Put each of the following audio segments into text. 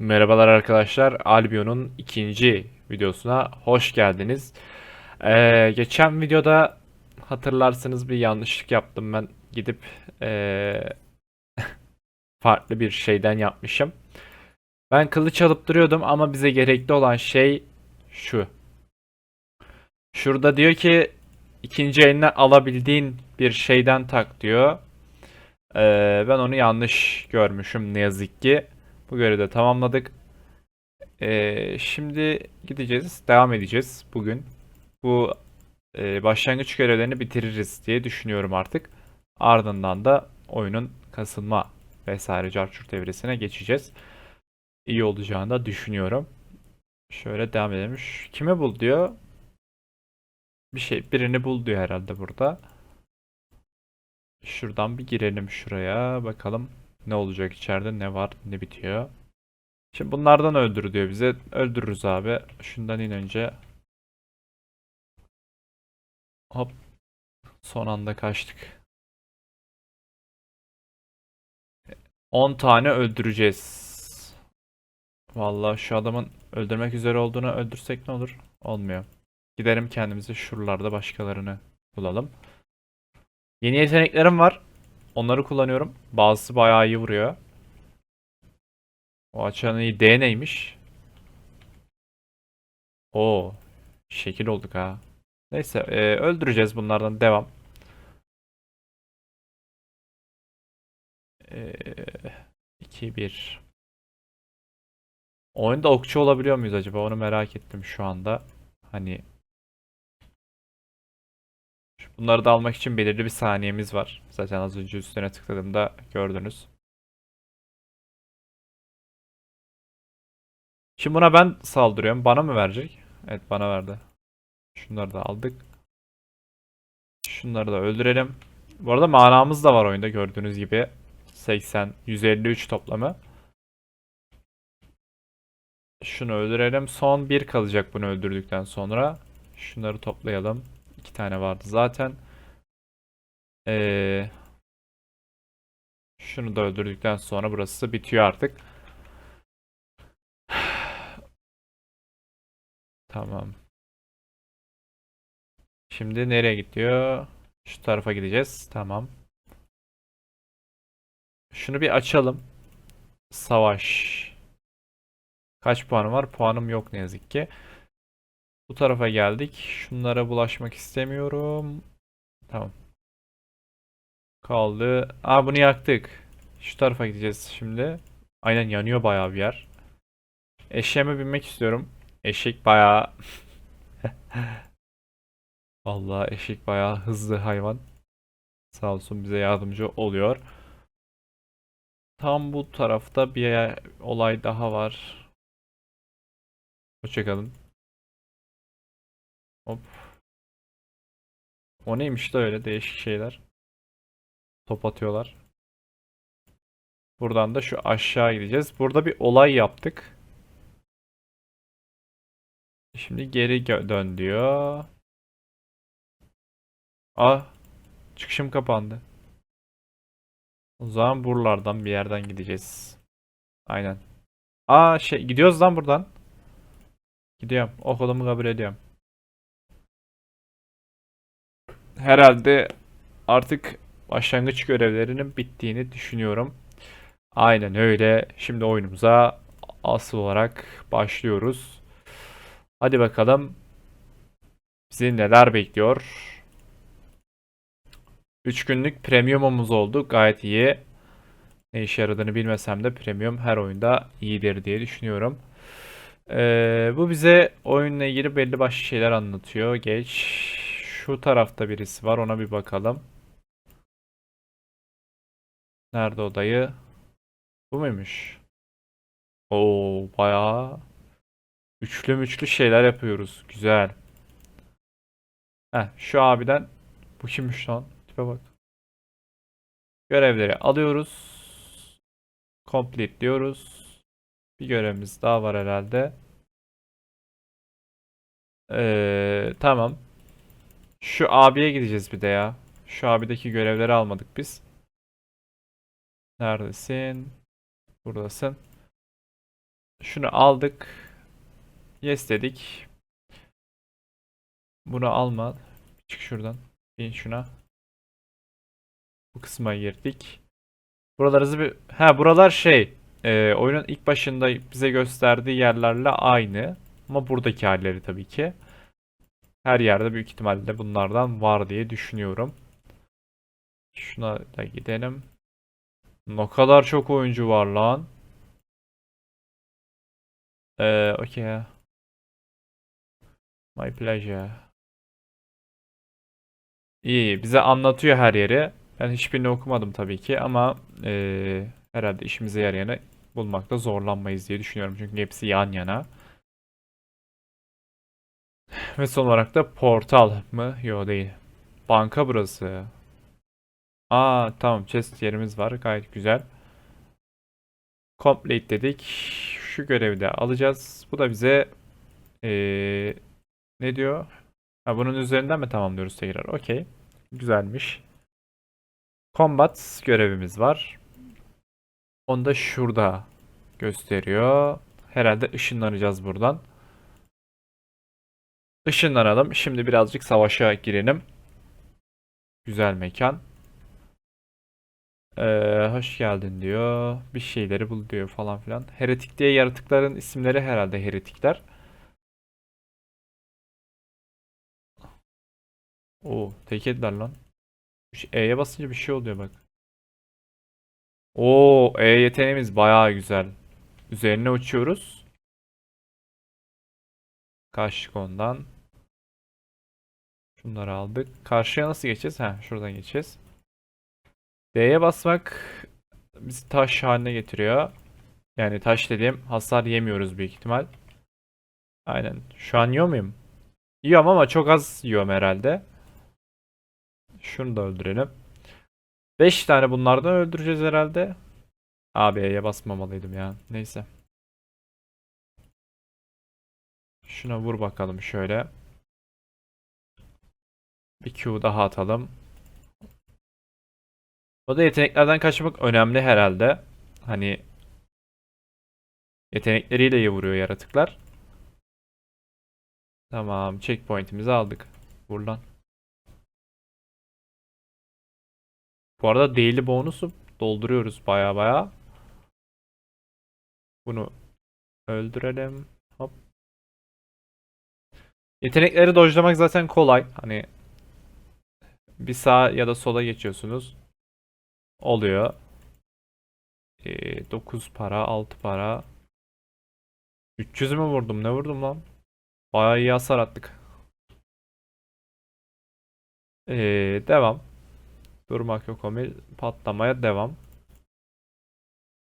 Merhabalar arkadaşlar. Albion'un ikinci videosuna hoş geldiniz. Ee, geçen videoda hatırlarsınız bir yanlışlık yaptım ben. Gidip ee, farklı bir şeyden yapmışım. Ben kılıç alıp duruyordum ama bize gerekli olan şey şu. Şurada diyor ki ikinci eline alabildiğin bir şeyden tak diyor. Ee, ben onu yanlış görmüşüm ne yazık ki. Bu görevi de tamamladık. Ee, şimdi gideceğiz. Devam edeceğiz bugün. Bu e, başlangıç görevlerini bitiririz diye düşünüyorum artık. Ardından da oyunun kasılma vesaire carçurt evresine geçeceğiz. İyi olacağını da düşünüyorum. Şöyle devam edelim. Kime bul diyor? Bir şey birini bul diyor herhalde burada. Şuradan bir girelim şuraya. Bakalım ne olacak içeride ne var ne bitiyor. Şimdi bunlardan öldür diyor bize. Öldürürüz abi. Şundan in önce. Hop. Son anda kaçtık. 10 tane öldüreceğiz. Vallahi şu adamın öldürmek üzere olduğunu öldürsek ne olur? Olmuyor. Gidelim kendimize şuralarda başkalarını bulalım. Yeni yeteneklerim var. Onları kullanıyorum. Bazısı bayağı iyi vuruyor. O açanın iyi D neymiş? Oo, şekil olduk ha. Neyse, e, öldüreceğiz bunlardan devam. E, 2-1. Oyunda okçu olabiliyor muyuz acaba? Onu merak ettim şu anda. Hani bunları da almak için belirli bir saniyemiz var. Zaten az önce üstüne tıkladığımda gördünüz. Şimdi buna ben saldırıyorum. Bana mı verecek? Evet bana verdi. Şunları da aldık. Şunları da öldürelim. Bu arada manamız da var oyunda gördüğünüz gibi. 80, 153 toplamı. Şunu öldürelim. Son bir kalacak bunu öldürdükten sonra. Şunları toplayalım. İki tane vardı zaten. Ee, şunu da öldürdükten sonra burası bitiyor artık. Tamam. Şimdi nereye gidiyor? Şu tarafa gideceğiz. Tamam. Şunu bir açalım. Savaş. Kaç puanım var? Puanım yok ne yazık ki. Bu tarafa geldik. Şunlara bulaşmak istemiyorum. Tamam. Kaldı. Aa bunu yaktık. Şu tarafa gideceğiz şimdi. Aynen yanıyor bayağı bir yer. Eşeğime binmek istiyorum. Eşek bayağı Vallahi eşek bayağı hızlı hayvan. Sağ olsun bize yardımcı oluyor. Tam bu tarafta bir olay daha var. Hoşçakalın. Hop. O neymiş de öyle değişik şeyler. Top atıyorlar. Buradan da şu aşağı gideceğiz. Burada bir olay yaptık. Şimdi geri dön diyor. Ah. Çıkışım kapandı. O zaman buralardan bir yerden gideceğiz. Aynen. Aa şey gidiyoruz lan buradan. Gidiyorum. Okulumu kabul ediyorum. Herhalde artık başlangıç görevlerinin bittiğini düşünüyorum. Aynen öyle. Şimdi oyunumuza asıl olarak başlıyoruz. Hadi bakalım. Bizi neler bekliyor? 3 günlük premiumumuz oldu. Gayet iyi. Ne işe yaradığını bilmesem de premium her oyunda iyidir diye düşünüyorum. Ee, bu bize oyunla ilgili belli başlı şeyler anlatıyor. Geç. Şu tarafta birisi var. Ona bir bakalım. Nerede odayı? Bu muymuş? Oo, bayağı üçlü müçlü şeyler yapıyoruz. Güzel. Heh, şu abiden bu kimmiş lan? Tipe bak. Görevleri alıyoruz. Complete diyoruz. Bir görevimiz daha var herhalde. Ee, tamam. Şu abiye gideceğiz bir de ya. Şu abideki görevleri almadık biz. Neredesin? Buradasın. Şunu aldık. Yes dedik. Bunu alma. Çık şuradan. Bin şuna. Bu kısma girdik. Buralar hızlı bir... Ha buralar şey. e, oyunun ilk başında bize gösterdiği yerlerle aynı. Ama buradaki halleri tabii ki. Her yerde büyük ihtimalle bunlardan var diye düşünüyorum. Şuna da gidelim. Ne kadar çok oyuncu var lan. Ee, okey. My pleasure. İyi, bize anlatıyor her yeri. Ben hiçbirini okumadım tabii ki ama eee, herhalde işimize yarayanı bulmakta zorlanmayız diye düşünüyorum. Çünkü hepsi yan yana. Ve son olarak da portal mı? Yok değil. Banka burası. Aa tamam chest yerimiz var. Gayet güzel. Complete dedik. Şu görevi de alacağız. Bu da bize eee, ne diyor? Ha, bunun üzerinden mi tamamlıyoruz tekrar? Okey. Güzelmiş. Combat görevimiz var. Onu da şurada gösteriyor. Herhalde ışınlanacağız buradan. Işınlanalım. Şimdi birazcık savaşa girelim. Güzel mekan. Ee, hoş geldin diyor. Bir şeyleri bul diyor falan filan. Heretik diye yaratıkların isimleri herhalde heretikler. Oo, tek ediler lan. E'ye basınca bir şey oluyor bak. Oo, E yeteneğimiz bayağı güzel. Üzerine uçuyoruz. Karşı ondan. Şunları aldık. Karşıya nasıl geçeceğiz? Ha, şuradan geçeceğiz. D'ye basmak bizi taş haline getiriyor. Yani taş dediğim hasar yemiyoruz büyük ihtimal. Aynen. Şu an yiyor muyum? Yiyorum ama çok az yiyorum herhalde. Şunu da öldürelim. 5 tane bunlardan öldüreceğiz herhalde. AB'ye basmamalıydım ya. Neyse. Şuna vur bakalım şöyle. Bir Q daha atalım. O da yeteneklerden kaçmak önemli herhalde. Hani yetenekleriyle iyi vuruyor yaratıklar. Tamam, checkpoint'imizi aldık. Vur lan. Bu arada daily bonusu dolduruyoruz baya baya. Bunu öldürelim. Hop. Yetenekleri dojlamak zaten kolay. Hani bir sağa ya da sola geçiyorsunuz. Oluyor. Ee, 9 para, 6 para. 300 mü vurdum? Ne vurdum lan? Bayağı iyi hasar attık. Ee, devam. Durmak yok Omil. Patlamaya devam.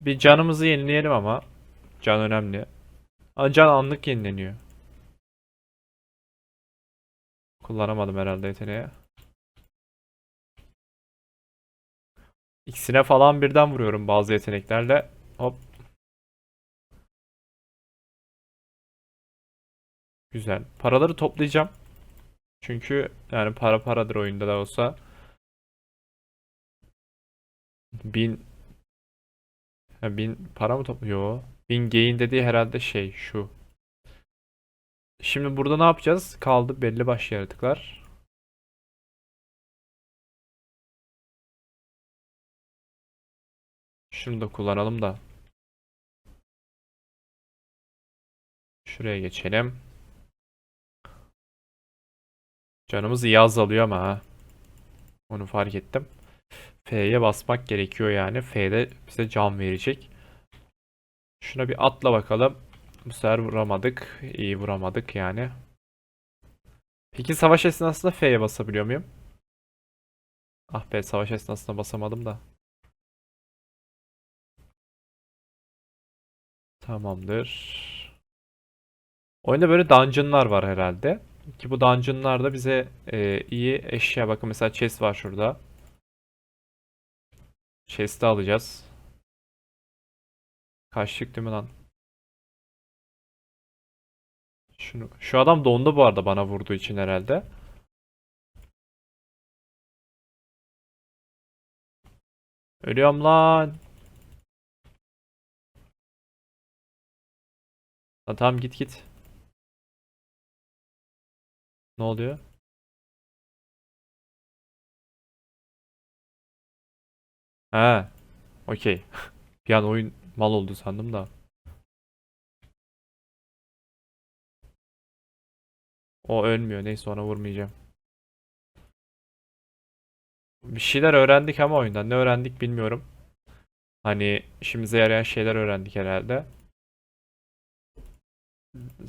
Bir canımızı yenileyelim ama. Can önemli. Can anlık yenileniyor. Kullanamadım herhalde yeteneği. İkisine falan birden vuruyorum bazı yeteneklerle. Hop. Güzel. Paraları toplayacağım. Çünkü yani para paradır oyunda da olsa. Bin ha, bin para mı topluyor? Bin gain dediği herhalde şey şu. Şimdi burada ne yapacağız? Kaldı belli başlı yaratıklar. Şunu da kullanalım da. Şuraya geçelim. Canımız iyi azalıyor ama ha. Onu fark ettim. F'ye basmak gerekiyor yani. F'de bize can verecek. Şuna bir atla bakalım. Bu sefer vuramadık. İyi vuramadık yani. Peki savaş esnasında F'ye basabiliyor muyum? Ah be savaş esnasında basamadım da. Tamamdır. Oyunda böyle dungeonlar var herhalde. Ki bu dungeonlarda bize e, iyi eşya bakın mesela chest var şurada. Chest'i alacağız. Kaçtık değil mi lan? Şunu, şu adam dondu bu arada bana vurduğu için herhalde. Ölüyorum lan. Lan tamam git git. Ne oluyor? Ha, okey. Bir an oyun mal oldu sandım da. O ölmüyor. Neyse ona vurmayacağım. Bir şeyler öğrendik ama oyundan. Ne öğrendik bilmiyorum. Hani işimize yarayan şeyler öğrendik herhalde.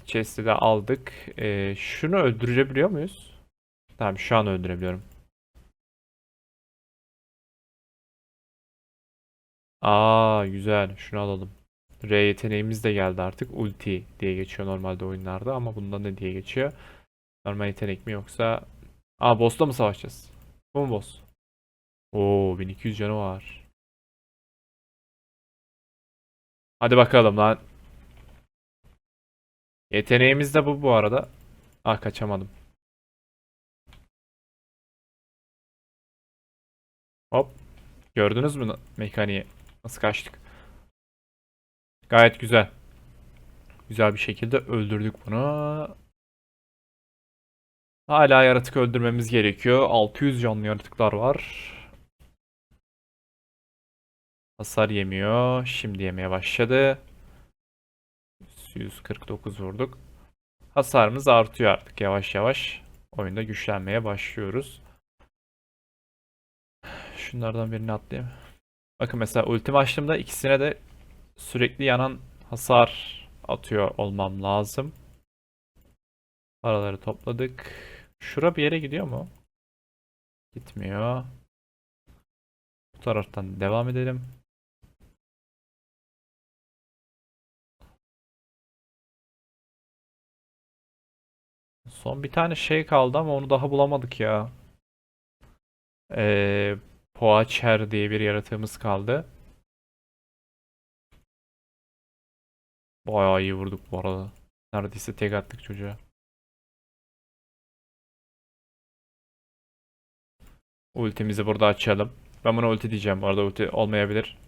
Chest'i de aldık. Ee, şunu öldürebiliyor muyuz? Tamam şu an öldürebiliyorum. Aa güzel. Şunu alalım. R yeteneğimiz de geldi artık. Ulti diye geçiyor normalde oyunlarda ama bunda ne diye geçiyor? Normal yetenek mi yoksa... Aa boss'la mı savaşacağız? Bu mu boss? Oo 1200 canı var. Hadi bakalım lan. Yeteneğimiz de bu bu arada. Ah kaçamadım. Hop. Gördünüz mü mekaniği? Nasıl kaçtık? Gayet güzel. Güzel bir şekilde öldürdük bunu. Hala yaratık öldürmemiz gerekiyor. 600 canlı yaratıklar var. Hasar yemiyor. Şimdi yemeye başladı. 149 vurduk. Hasarımız artıyor artık yavaş yavaş. Oyunda güçlenmeye başlıyoruz. Şunlardan birini atlayayım. Bakın mesela ultimi açtığımda ikisine de sürekli yanan hasar atıyor olmam lazım. Paraları topladık. Şura bir yere gidiyor mu? Gitmiyor. Bu taraftan devam edelim. Son bir tane şey kaldı ama onu daha bulamadık ya. Ee, Poacher diye bir yaratığımız kaldı. Bayağı iyi vurduk bu arada. Neredeyse tek attık çocuğa. Ultimizi burada açalım. Ben buna ulti diyeceğim. Bu arada ulti olmayabilir.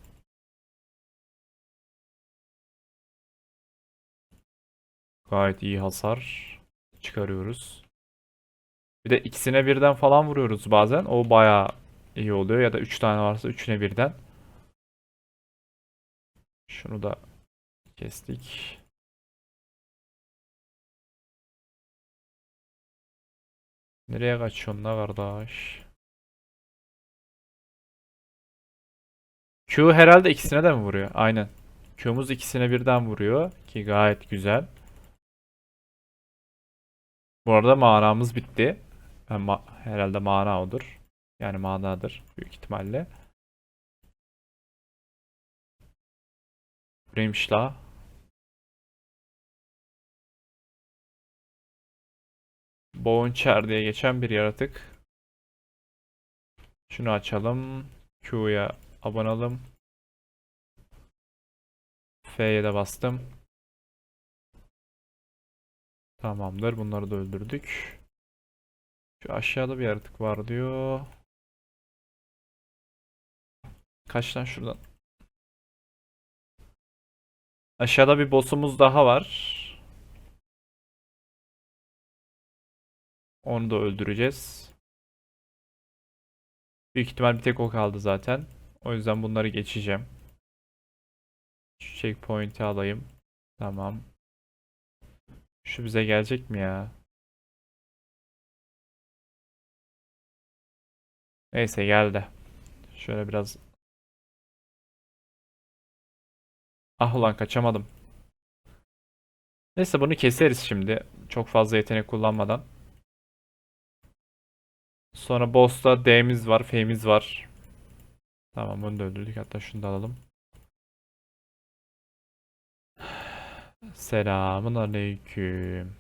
Gayet iyi hasar çıkarıyoruz. Bir de ikisine birden falan vuruyoruz bazen. O bayağı iyi oluyor. Ya da 3 tane varsa üçüne birden. Şunu da kestik. Nereye kaçıyorsun la kardeş? Q herhalde ikisine de mi vuruyor? Aynen. Q'muz ikisine birden vuruyor ki gayet güzel. Bu arada manamız bitti. Ma- herhalde mana odur. Yani manadır büyük ihtimalle. Neymiş la? Diye geçen bir yaratık. Şunu açalım. Q'ya abanalım. F'ye de bastım. Tamamdır. Bunları da öldürdük. Şu aşağıda bir yaratık var diyor. Kaç lan şuradan? Aşağıda bir boss'umuz daha var. Onu da öldüreceğiz. Büyük ihtimal bir tek o kaldı zaten. O yüzden bunları geçeceğim. Şu checkpoint'i alayım. Tamam. Şu bize gelecek mi ya? Neyse geldi. Şöyle biraz... Ah ulan kaçamadım. Neyse bunu keseriz şimdi. Çok fazla yetenek kullanmadan. Sonra boss'ta D'miz var, F'miz var. Tamam bunu da öldürdük. Hatta şunu da alalım. Selamun aleyküm.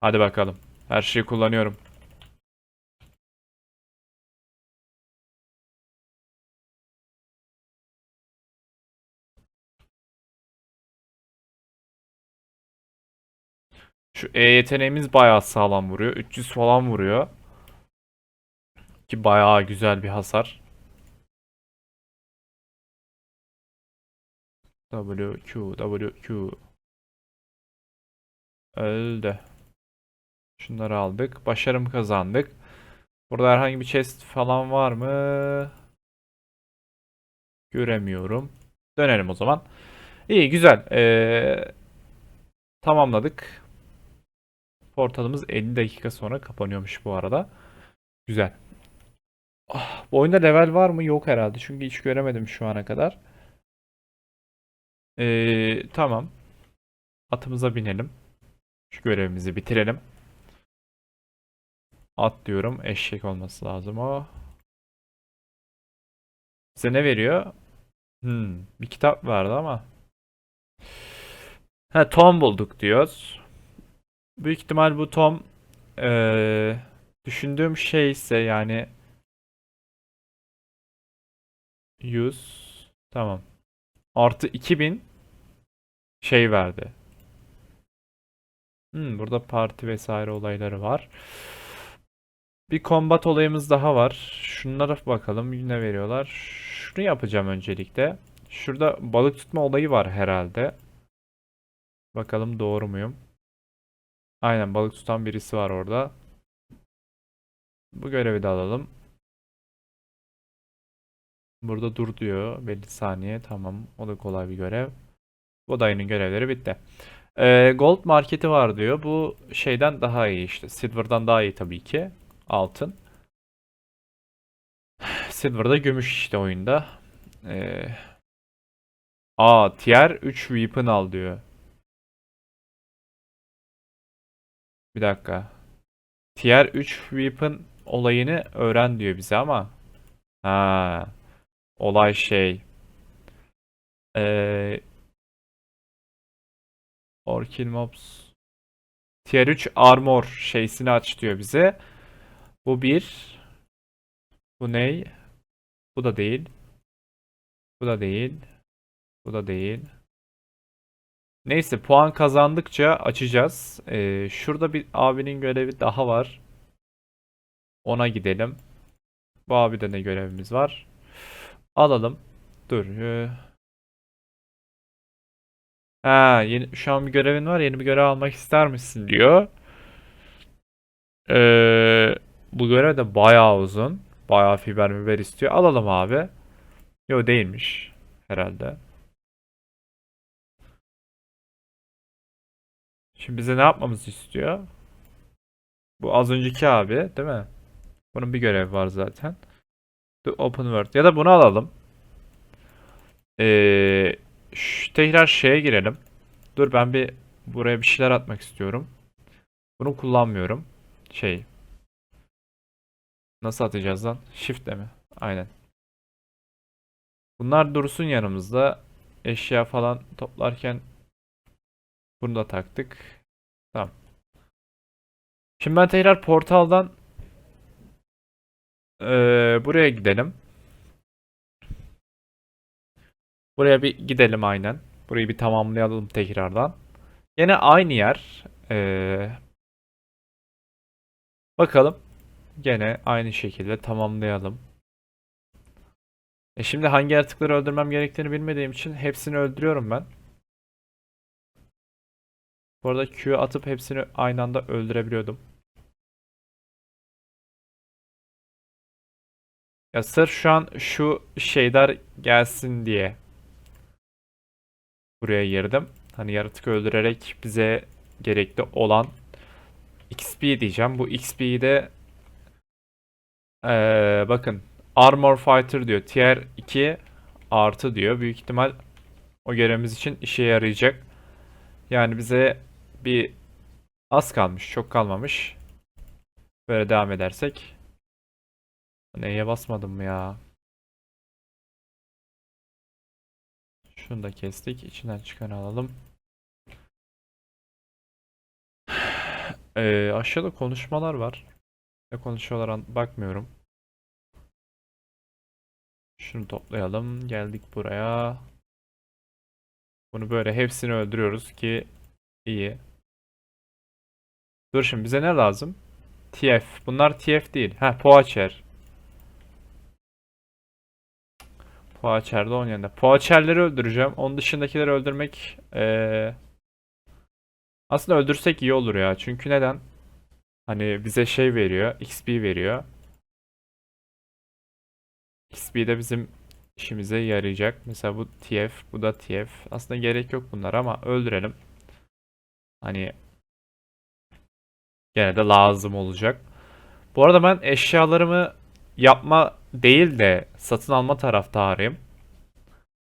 Hadi bakalım. Her şeyi kullanıyorum. Şu E yeteneğimiz bayağı sağlam vuruyor. 300 falan vuruyor. Ki bayağı güzel bir hasar. W, Q, W, Q. Öldü. Şunları aldık. Başarım kazandık. Burada herhangi bir chest falan var mı? Göremiyorum. Dönelim o zaman. İyi güzel. Ee, tamamladık. Portalımız 50 dakika sonra kapanıyormuş bu arada. Güzel. Ah, bu oyunda level var mı? Yok herhalde. Çünkü hiç göremedim şu ana kadar. Ee, tamam. Atımıza binelim. Şu görevimizi bitirelim. At diyorum. Eşek olması lazım o. Bize ne veriyor? Hmm, bir kitap vardı ama. Ha Tom bulduk diyoruz. Büyük ihtimal bu Tom eee, düşündüğüm şey ise yani 100 tamam. Artı 2000 şey verdi. Hmm, burada parti vesaire olayları var. Bir combat olayımız daha var. Şunlara bakalım ne veriyorlar. Şunu yapacağım öncelikle. Şurada balık tutma olayı var herhalde. Bakalım doğru muyum? Aynen balık tutan birisi var orada. Bu görevi de alalım. Burada dur diyor. Belli saniye. Tamam. O da kolay bir görev. Bu dayının görevleri bitti. Ee, Gold marketi var diyor. Bu şeyden daha iyi işte. Silver'dan daha iyi tabii ki. Altın. Silver'da gümüş işte oyunda. Ee, aa tier 3 weapon al diyor. Bir dakika. Tier 3 weapon olayını öğren diyor bize ama. Ha. Olay şey. Ee, Orkill Mobs. Tier 3 armor şeysini aç diyor bize. Bu bir. Bu ney? Bu da değil. Bu da değil. Bu da değil. Neyse puan kazandıkça açacağız. Ee, şurada bir abinin görevi daha var. Ona gidelim. Bu abide ne görevimiz var? Alalım. Dur. Ha, yeni, şu an bir görevin var. Yeni bir görev almak ister misin diyor. Ee, bu görev de bayağı uzun. Bayağı fiber miber istiyor. Alalım abi. Yo değilmiş. Herhalde. Şimdi bize ne yapmamızı istiyor? Bu az önceki abi, değil mi? Bunun bir görevi var zaten. The Open World. Ya da bunu alalım. Ee, şu- tekrar şeye girelim. Dur ben bir buraya bir şeyler atmak istiyorum. Bunu kullanmıyorum. Şey. Nasıl atacağız lan? Shift'le mi? Aynen. Bunlar dursun yanımızda. Eşya falan toplarken bunu da taktık. Tamam. Şimdi ben tekrar portaldan eee, buraya gidelim. Buraya bir gidelim aynen. Burayı bir tamamlayalım tekrardan. Yine aynı yer. Eee, bakalım. Gene aynı şekilde tamamlayalım. E şimdi hangi yaratıkları öldürmem gerektiğini bilmediğim için hepsini öldürüyorum ben. Bu arada Q atıp hepsini aynı anda öldürebiliyordum. Ya sırf şu an şu şeyler gelsin diye buraya girdim. Hani yaratık öldürerek bize gerekli olan XP diyeceğim. Bu XP'yi de eee, bakın Armor Fighter diyor. Tier 2 artı diyor. Büyük ihtimal o görevimiz için işe yarayacak. Yani bize bir az kalmış, çok kalmamış. Böyle devam edersek. Neye basmadım ya? Şunu da kestik. İçinden çıkanı alalım. Ee, aşağıda konuşmalar var. Ne konuşuyorlar bakmıyorum. Şunu toplayalım. Geldik buraya. Bunu böyle hepsini öldürüyoruz ki iyi. Dur şimdi bize ne lazım? TF. Bunlar TF değil. Ha, Poacher. Poacher de onun yanında. Poacherleri öldüreceğim. Onun dışındakileri öldürmek eee, aslında öldürsek iyi olur ya. Çünkü neden? Hani bize şey veriyor. XP veriyor. XP de bizim işimize yarayacak. Mesela bu TF, bu da TF. Aslında gerek yok bunlar ama öldürelim. Hani gene de lazım olacak. Bu arada ben eşyalarımı yapma değil de satın alma taraftarıyım.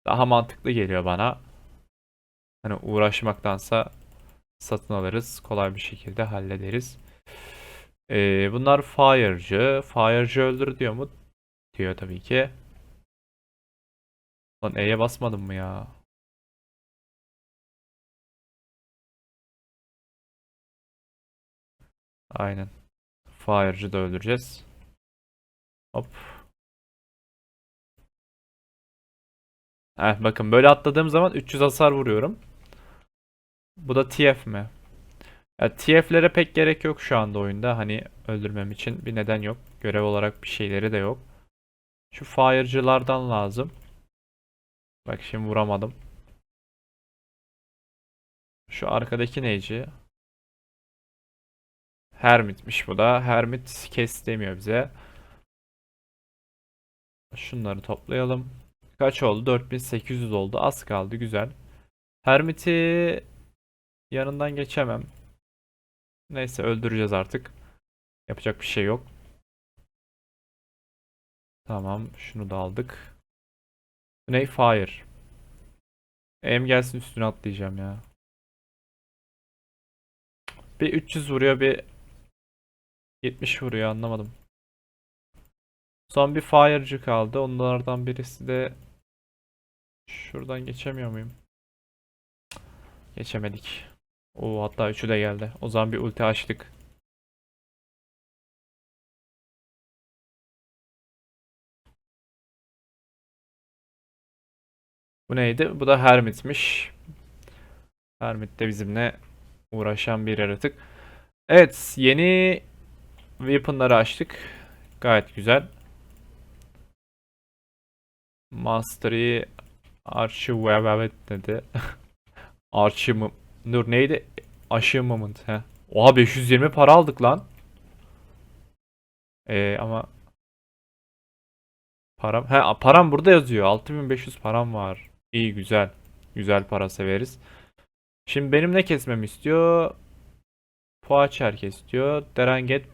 Daha mantıklı geliyor bana. Hani uğraşmaktansa satın alırız. Kolay bir şekilde hallederiz. Ee, bunlar fire'cı. Fire'cı öldür diyor mu? Diyor tabii ki. Lan E'ye basmadım mı ya? Aynen. Fire'cı da öldüreceğiz. Hop. Heh, bakın böyle atladığım zaman 300 hasar vuruyorum. Bu da TF mi? Ya, TF'lere pek gerek yok şu anda oyunda. Hani öldürmem için bir neden yok. Görev olarak bir şeyleri de yok. Şu fire'cılardan lazım. Bak şimdi vuramadım. Şu arkadaki neyci? Hermit'miş bu da. Hermit kes demiyor bize. Şunları toplayalım. Kaç oldu? 4800 oldu. Az kaldı. Güzel. Hermit'i yanından geçemem. Neyse öldüreceğiz artık. Yapacak bir şey yok. Tamam. Şunu da aldık. Bu Ne? Fire. Em gelsin üstüne atlayacağım ya. Bir 300 vuruyor bir 70 vuruyor anlamadım. Son bir fire'cı kaldı. Onlardan birisi de şuradan geçemiyor muyum? Geçemedik. Oo hatta üçü de geldi. O zaman bir ulti açtık. Bu neydi? Bu da Hermit'miş. Hermit de bizimle uğraşan bir yaratık. Evet, yeni weapon'ları açtık. Gayet güzel. Mastery Archivement dedi. Archivement. Dur neydi? Achievement. He. Oha 520 para aldık lan. Ee, ama param he param burada yazıyor. 6500 param var. İyi güzel. Güzel para severiz. Şimdi benim ne kesmemi istiyor? Poacher kes diyor. Deranget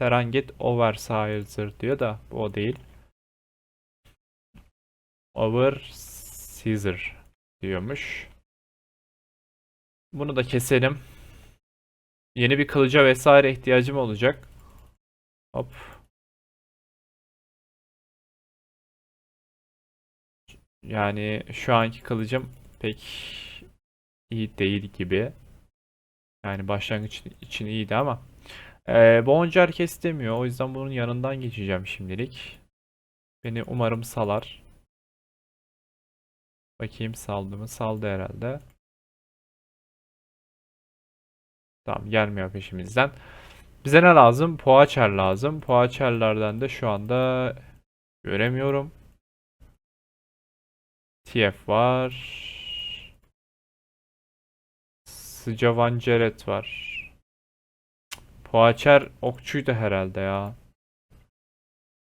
Deranget Oversizer diyor da bu o değil. Oversizer diyormuş. Bunu da keselim. Yeni bir kılıca vesaire ihtiyacım olacak. Hop. Yani şu anki kılıcım pek iyi değil gibi. Yani başlangıç için iyiydi ama. Ee, Boncar kes. O yüzden bunun yanından geçeceğim şimdilik. Beni umarım salar. Bakayım saldı mı? Saldı herhalde. Tamam gelmiyor peşimizden. Bize ne lazım? Poğaçer lazım. Poğaçerlerden de şu anda göremiyorum. TF var. Sıcavan Ceret var. Poğaçer okçuydu herhalde ya.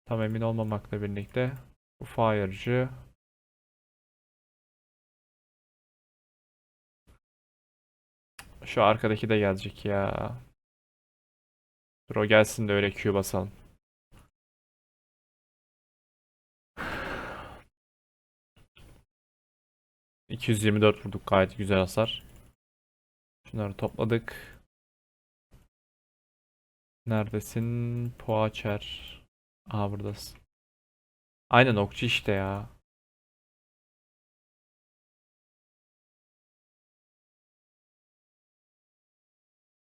Tam emin olmamakla birlikte. Bu fire'cı. Şu arkadaki de gelecek ya. Dur o gelsin de öyle Q basalım. ...224 vurduk gayet güzel hasar. Şunları topladık. Neredesin? Poğaçer. Aha buradasın. Aynen okçu işte ya.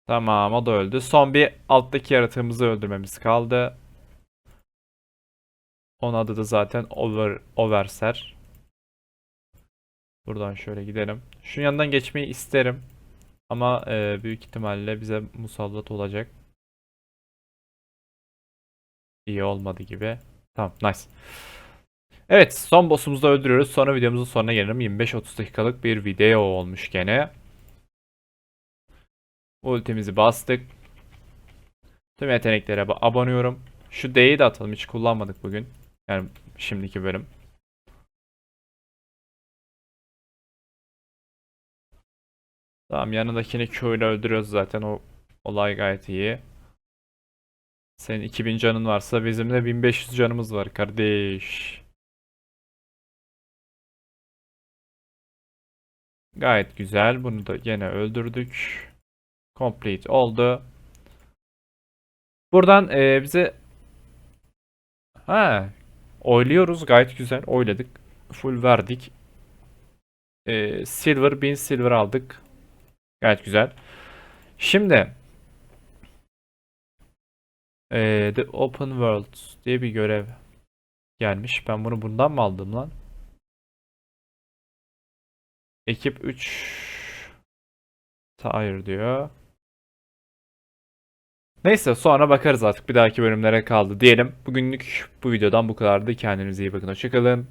Tamam o da öldü. Son bir alttaki yaratığımızı öldürmemiz kaldı. Onun adı da zaten Over, Overser. Buradan şöyle gidelim. Şunun yanından geçmeyi isterim. Ama e, büyük ihtimalle bize musallat olacak. İyi olmadı gibi. Tamam nice. Evet son boss'umuzu da öldürüyoruz. Sonra videomuzun sonuna gelelim. 25-30 dakikalık bir video olmuş gene. Ultimizi bastık. Tüm yeteneklere ba- abanıyorum. Şu D'yi de atalım. Hiç kullanmadık bugün. Yani şimdiki bölüm. Tamam yanındakini ile öldürüyoruz zaten. O olay gayet iyi. Senin 2000 canın varsa bizim de 1500 canımız var kardeş. Gayet güzel. Bunu da yine öldürdük. Complete oldu. Buradan e, bize ha oyluyoruz. Gayet güzel. Oyladık. Full verdik. E, silver 1000 silver aldık. Gayet güzel. Şimdi e, The Open World diye bir görev gelmiş. Ben bunu bundan mı aldım lan? Ekip 3 Hayır diyor. Neyse sonra bakarız artık. Bir dahaki bölümlere kaldı diyelim. Bugünlük bu videodan bu kadardı. Kendinize iyi bakın. Hoşçakalın.